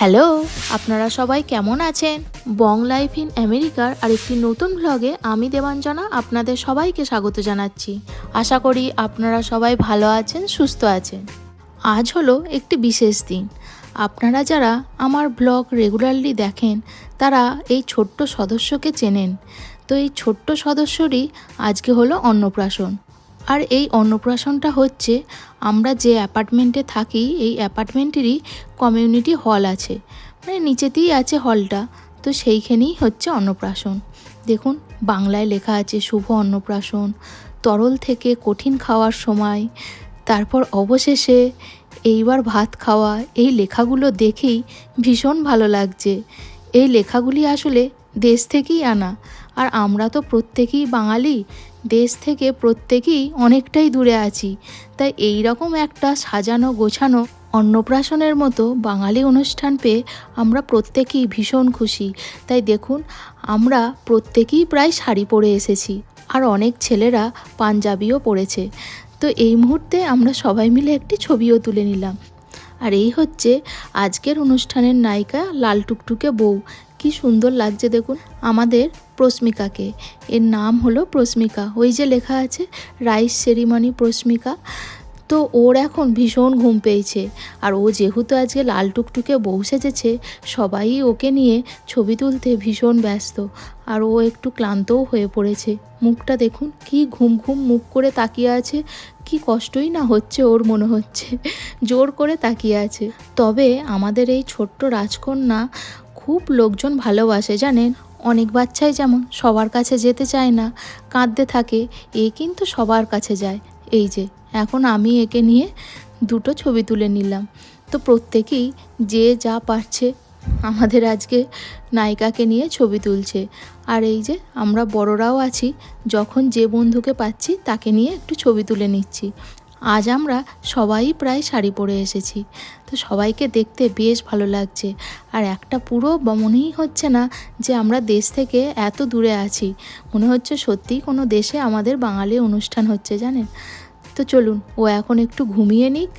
Hello, আপনারা সবাই কেমন আছেন? বং লাইফ ইন আমেরিকার আরেকটি নতুন ব্লগে আমি দেবাঞ্জনা আপনাদের সবাইকে স্বাগত জানাচ্ছি। আশা করি আপনারা সবাই ভালো আছেন, সুস্থ আছেন। আজ হলো একটি বিশেষ দিন। আপনারা যারা আমার ব্লগ রেগুলারলি দেখেন, তারা এই ছোট্ট সদস্যকে চেনেন। তো এই ছোট্ট সদস্যরই আজকে হলো অন্নপ্রাশন। আর এই অন্নপ্রাশনটা হচ্ছে আমরা যে অ্যাপার্টমেন্টে থাকি, এই অ্যাপার্টমেন্টেরই কমিউনিটি হল আছে। মানে নিচেতেই আছে হলটা। তো সেইখানেই হচ্ছে অন্নপ্রাশন। দেখুন, বাংলায় লেখা আছে শুভ অন্নপ্রাশন, তরল থেকে কঠিন খাওয়ার সময়, তারপর অবশেষে এইবার ভাত খাওয়া, এই লেখাগুলো দেখেই ভীষণ ভালো লাগছে। এই লেখাগুলি আসলে দেশ থেকেই আনা। আর আমরা তো প্রত্যেকেই বাঙালি দেশ থেকে প্রত্যেকেই অনেকটাই দূরে আছি। তাই এই রকম একটা সাজানো গোছানো অন্নপ্রাশনের মতো বাঙালি অনুষ্ঠান পেয়ে আমরা প্রত্যেকেই ভীষণ খুশি। তাই দেখুন, আমরা প্রত্যেকেই প্রায় শাড়ি পরে এসেছি আর অনেক ছেলেরা পাঞ্জাবিও পরেছে। তো এই মুহূর্তে আমরা সবাই মিলে একটি ছবিও তুলে নিলাম। আর এই হচ্ছে আজকের অনুষ্ঠানের নায়িকা লাল টুকটুকে বউ। কি সুন্দর লাগছে দেখুন। আমাদের প্রস্মিকাকে এর নাম হলো প্রস্মিকা ওই যে লেখা আছে রাইস সেরিমনি প্রস্মিকা তো ওর এখন ভীষণ ঘুম পেয়েছে। আর ও যেহেতু আজকে লাল টুকটুকে বউ সেজেছে, সবাই ওকে নিয়ে ছবি তুলতে ভীষণ ব্যস্ত। আর ও একটু ক্লান্তও হয়ে পড়েছে। মুখটা দেখুন, কি ঘুম ঘুম মুখ করে তাকিয়ে আছে। কি কষ্টই না হচ্ছে ওর মনে হচ্ছে। জোর করে তাকিয়ে আছে। তবে আমাদের এই ছোট্ট রাজকন্যা খুব লোকজন ভালোবাসে, জানেন? অনেক বাচ্চাই যেমন সবার কাছে যেতে চায় না, কাঁদতে থাকে, এ কিন্তু সবার কাছে যায়। এই যে, এখন আমি একে নিয়ে দুটো ছবি তুলে নিলাম। তো প্রত্যেকেই যে যা পারছে আমাদের আজকে নায়িকাকে নিয়ে ছবি তুলছে। আর এই যে, আমরা বড়রাও আছি, যখন যে বন্ধুকে পাচ্ছি তাকে নিয়ে একটু ছবি তুলে নিচ্ছি। আজ আমরা সবাই প্রায় শাড়ি পরে এসেছি। তো সবাইকে দেখতে বেশ ভালো লাগছে। আর একটা পুরো মনেই হচ্ছে না যে আমরা দেশ থেকে এত দূরে আছি। মনে হচ্ছে সত্যিই কোনো দেশে আমাদের বাঙালি অনুষ্ঠান হচ্ছে, জানেন? তো চলুন, ও এখন একটু ঘুমিয়ে নিক।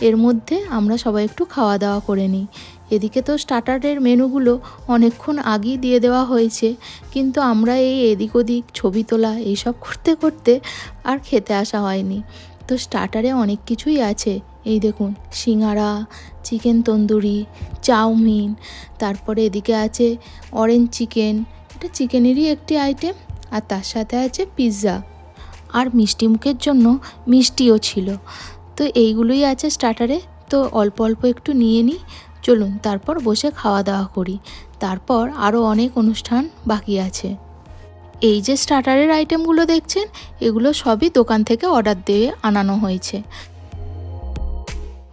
এর মধ্যে আমরা সবাই একটু খাওয়া দাওয়া করে নিই। এদিকে তো স্টার্টারের মেনুগুলো অনেকক্ষণ আগেই দিয়ে দেওয়া হয়েছে। কিন্তু আমরা এই এদিক ওদিক ছবি তোলা, এইসব করতে করতে আর খেতে আসা হয়নি। তো স্টার্টারে অনেক কিছুই আছে। এই দেখুন, সিঙ্গারা, চিকেন তন্দুরি, চাউমিন, তারপরে এদিকে আছে অরেঞ্জ চিকেন এটা চিকেনেরই একটি আইটেম আর তার সাথে আছে পিৎজা আর মিষ্টি মুখের জন্য মিষ্টিও ছিল। তো এইগুলোই আছে স্টার্টারে তো অল্প অল্প একটু নিয়ে নিই। চলুন, তারপর বসে খাওয়া দাওয়া করি। তারপর আরও অনেক অনুষ্ঠান বাকি আছে। এই যে স্টার্টারের আইটেমগুলো দেখছেন, এগুলো সবই দোকান থেকে অর্ডার দিয়ে আনানো হয়েছে।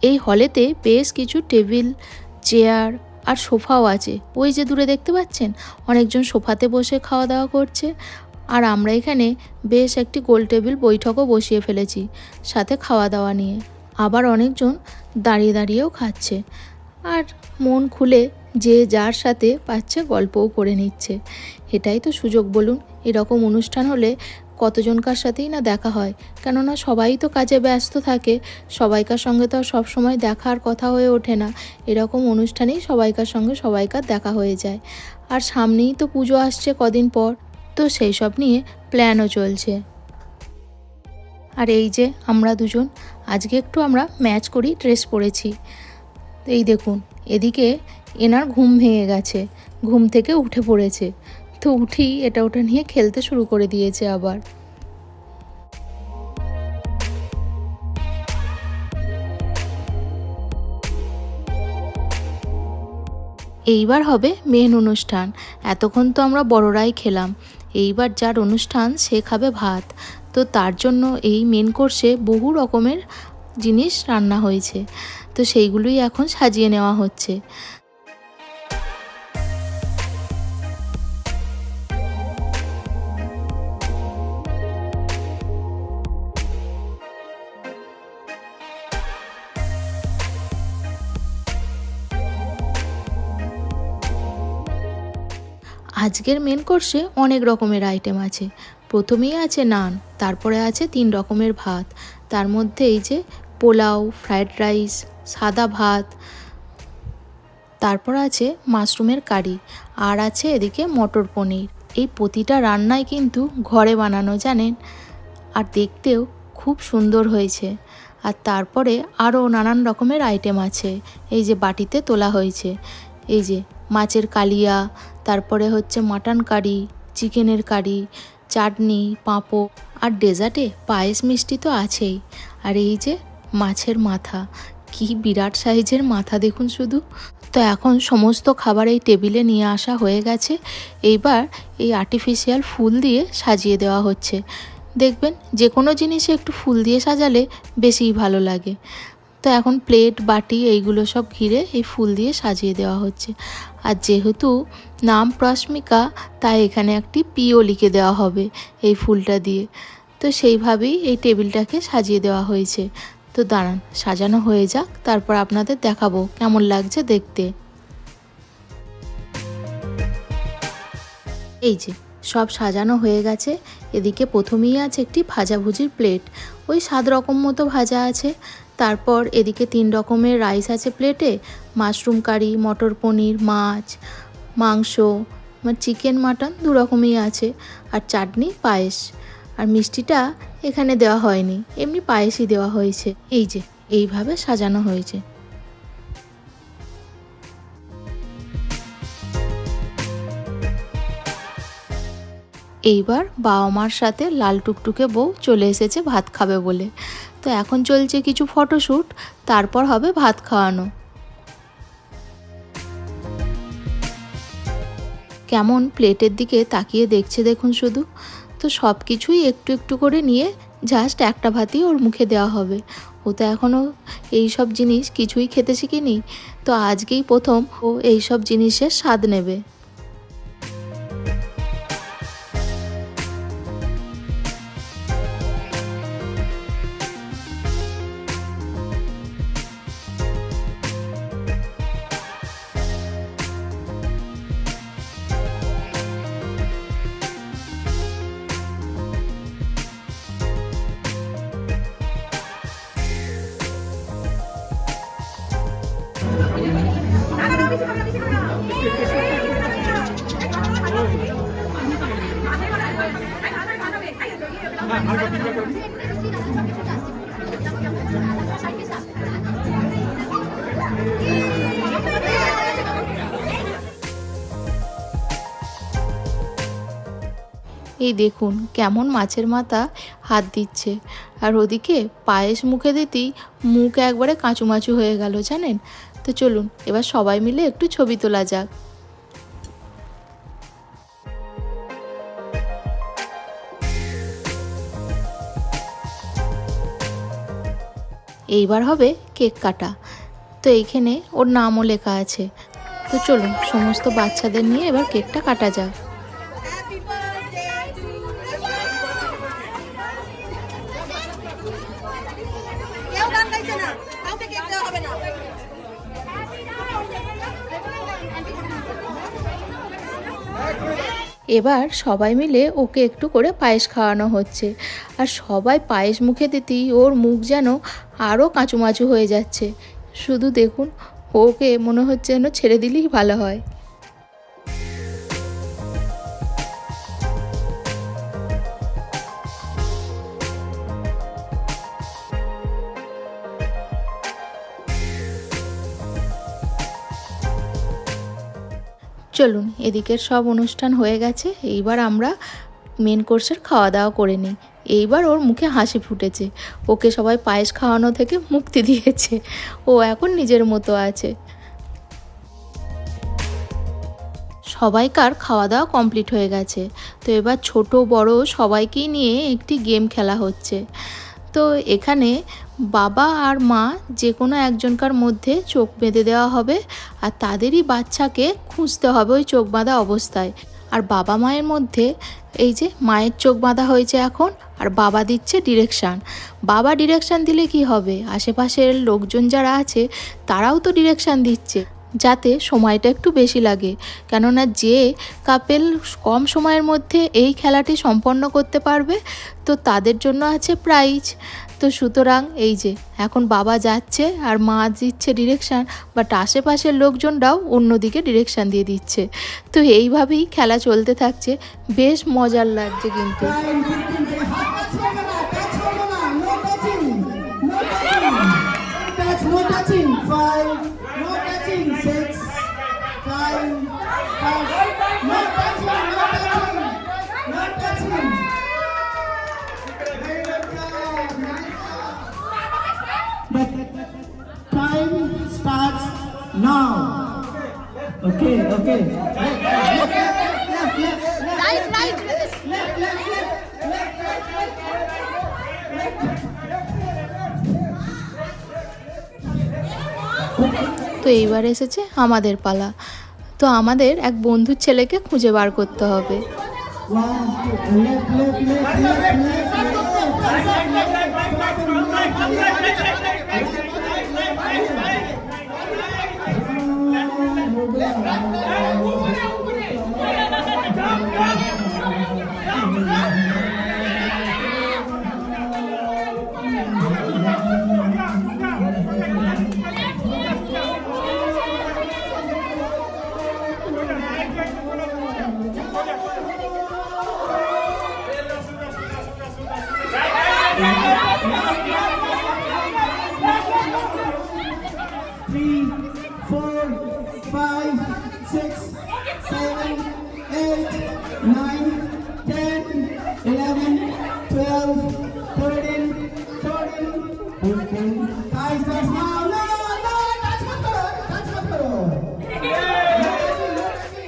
এই হলেতে বেশ কিছু টেবিল, চেয়ার আর সোফাও আছে। ওই যে দূরে দেখতে পাচ্ছেন, অনেকজন সোফাতে বসে খাওয়া দাওয়া করছে। আর আমরা এখানে বেশ একটি গোল টেবিল বৈঠকও বসিয়ে ফেলেছি, সাথে খাওয়া দাওয়া নিয়ে। আবার অনেকজন দাঁড়িয়ে দাঁড়িয়েও খাচ্ছে। আর মন খুলে যে যার সাথে পাচ্ছে গল্পও করে নিচ্ছে। এটাই তো সুযোগ বলুন। এরকম অনুষ্ঠান হলে কতজনকার সাথেই না দেখা হয়? কেননা সবাই তো কাজে ব্যস্ত থাকে। সবাইকার সঙ্গে তো আর সবসময় দেখার কথা হয়ে ওঠে না। এরকম অনুষ্ঠানেই সবাইকার সঙ্গে সবাইকার দেখা হয়ে যায়। আর সামনেই তো পুজো আসছে কদিন পর। তো সেই সব নিয়ে প্ল্যানও চলছে। আর এই যে আমরা দুজন, আজকে একটু আমরা ম্যাচ করি ড্রেস পরেছি। এই দেখুন, এদিকে এনার ঘুম ভেঙে গেছে। ঘুম থেকে উঠে পড়েছে। তো উঠি এটা ওটা নিয়ে খেলতে শুরু করে দিয়েছে আবার। এইবার হবে মেন অনুষ্ঠান। এতক্ষণ তো আমরা বড়রাই খেলাম। এইবার যার অনুষ্ঠান সে খাবে ভাত। তো তার জন্য এই মেন কোর্সে বহু রকমের জিনিস রান্না হয়েছে। তো সেইগুলোই এখন সাজিয়ে নেওয়া হচ্ছে। আজকের মেন কোর্সে অনেক রকমের আইটেম আছে। প্রথমেই আছে নান, তারপরে আছে তিন রকমের ভাত। তার মধ্যে এই যে পোলাও ফ্রায়েড রাইস সাদা ভাত, তারপর আছে মাশরুমের কারি, আর আছে এদিকে মটর পনির। এই প্রতিটা রান্নাই কিন্তু ঘরে বানানো, জানেন? আর দেখতেও খুব সুন্দর হয়েছে। আর তারপরে আরও নানান রকমের আইটেম আছে। এই যে বাটিতে তোলা হয়েছে। এই যে মাছের কালিয়া, তারপরে হচ্ছে মাটন কারি চিকেনের কারি চাটনি, পাঁপড় আর ডেজার্টে পায়েস মিষ্টি তো আছেই। আর এই যে মাছের মাথা, কি বিরাট সাইজের মাথা দেখুন শুধু। তো এখন সমস্ত খাবার এই টেবিলে নিয়ে আসা হয়ে গেছে। এইবার এই আর্টিফিশিয়াল ফুল দিয়ে সাজিয়ে দেওয়া হচ্ছে। দেখবেন যে কোনো জিনিসে একটু ফুল দিয়ে সাজালে বেশিই ভালো লাগে। তো এখন প্লেট, বাটি এইগুলো সব ঘিরে এই ফুল দিয়ে সাজিয়ে দেওয়া হচ্ছে। আর যেহেতু নাম প্রশ্মিকা, তাই এখানে একটি পিও লিখে দেওয়া হবে এই ফুলটা দিয়ে। তো সেইভাবেই এই টেবিলটাকে সাজিয়ে দেওয়া হয়েছে। তো দাঁড়ান, সাজানো হয়ে যাক, তারপর আপনাদের দেখাবো কেমন লাগছে দেখতে। এই যে, সব সাজানো হয়ে গেছে। এদিকে প্রথমেই আছে একটি ভাজাভুজির প্লেট। ওই সাত রকম মতো ভাজা আছে। তারপর এদিকে তিন রকমের রাইস আছে প্লেটে। মাশরুম কারি, মটর পনির, মাছ, মাংস, আমার চিকেন, মাটন দু রকমই আছে। আর চাটনি, পায়েস। আর মিষ্টিটা এখানে দেওয়া হয়নি, এমনি পায়েসই দেওয়া হয়েছে। এই যে, এইভাবে সাজানো হয়েছে। এইবার বাবা মার সাথে লাল টুকটুকে বউ চলে এসেছে ভাত খাবে বলে। তো এখন চলছে কিছু ফটোশ্যুট তারপর হবে ভাত খাওয়ানো। কেমন প্লেটের দিকে তাকিয়ে দেখছে দেখুন শুধু। তো সব কিছুই একটু একটু করে নিয়ে জাস্ট একটা ভাতই ওর মুখে দেওয়া হবে। ও তো এখনও এই সব জিনিস কিছুই খেতে শিখিনি। তো আজকেই প্রথম ও এই সব জিনিসের স্বাদ নেবে। এই দেখুন, কেমন মাছের মাথা হাত দিচ্ছে। আর ওদিকে পায়েস মুখে দিতেই মুখ একবারে কাঁচুমাচু হয়ে গেল, জানেন? তো চলুন, এবার সবাই মিলে একটু ছবি তোলা যাক। এইবার হবে কেক কাটা। তো এইখানে ওর নামও লেখা আছে। তো চলুন, সমস্ত বাচ্চাদের নিয়ে এবার কেকটা কাটা যাক। এবার সবাই মিলে ওকে একটু করে পায়েস খাওয়ানো হচ্ছে। আর সবাই পায়েস মুখে দিতেই ওর মুখ যেন আরও কাঁচুমাচু হয়ে যাচ্ছে। শুধু দেখুন, ওকে মনে হচ্ছে যেন ছেড়ে দিলেই ভালো হয়। চলুন, এদিকের সব অনুষ্ঠান হয়ে গেছে, এইবার আমরা মেন কোর্সের খাওয়া দাওয়া করে নিই। এইবার ওর মুখে হাসি ফুটেছে। ওকে সবাই পায়েস খাওয়ানো থেকে মুক্তি দিয়েছে। ও এখন নিজের মতো আছে। সবাইকার খাওয়া দাওয়া কমপ্লিট হয়ে গেছে। তো এবার ছোট বড় সবাইকেই নিয়ে একটি গেম খেলা হচ্ছে। তো এখানে বাবা আর মা যে কোনো একজনকার মধ্যে চোখ বেঁধে দেওয়া হবে আর তাদেরই বাচ্চাকে খুঁজতে হবে ওই চোখ বাঁধা অবস্থায়। আর বাবা মায়ের মধ্যে এই যে মায়ের চোখ বাঁধা হয়েছে এখন, আর বাবা দিচ্ছে ডিরেকশান বাবা ডিরেকশান দিলে কি হবে? আশেপাশের লোকজন যারা আছে, তারাও তো ডিরেকশান দিচ্ছে। যাতে সময়টা একটু বেশি লাগে। কেননা যে কাপেল কম সময়ের মধ্যে এই খেলাটি সম্পন্ন করতে পারবে, তো তাদের জন্য আছে প্রাইজ তো সুতরাং এই যে, এখন বাবা যাচ্ছে আর মা দিচ্ছে ডিরেকশান বাট আশেপাশের লোকজনরাও অন্যদিকে ডিরেকশান দিয়ে দিচ্ছে। তো এইভাবেই খেলা চলতে থাকছে। বেশ মজার লাগছে কিন্তু। Time তো এইবার এসেছে আমাদের পালা। তো আমাদের এক বন্ধুর ছেলেকে খুঁজে বার করতে হবে। đúng không?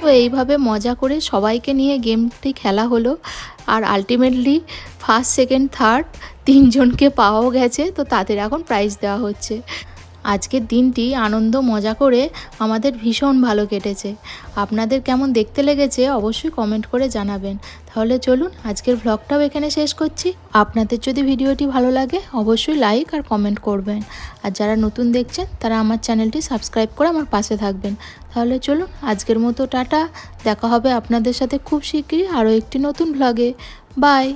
তো এইভাবে মজা করে সবাইকে নিয়ে গেমটি খেলা হলো। আর আলটিমেটলি ফার্স্ট সেকেন্ড থার্ড তিনজনকে পাওয়াও গেছে, তো তাদের এখন প্রাইজ দেওয়া হচ্ছে। আজকের দিনটি আনন্দ, মজা করে আমাদের ভীষণ ভালো কেটেছে। আপনাদের কেমন দেখতে লেগেছে অবশ্যই কমেন্ট করে জানাবেন। তাহলে চলুন আজকের ভ্লগটাও এখানে শেষ করছি। আপনাদের যদি ভিডিওটি ভালো লাগে অবশ্যই লাইক আর কমেন্ট করবেন। আর যারা নতুন দেখছেন, তারা আমার চ্যানেলটি সাবস্ক্রাইব করে আমার পাশে থাকবেন। তাহলে চলুন আজকের মতো টাটা। দেখা হবে আপনাদের সাথে খুব শিগগিরই আরও একটি নতুন ভ্লগে বাই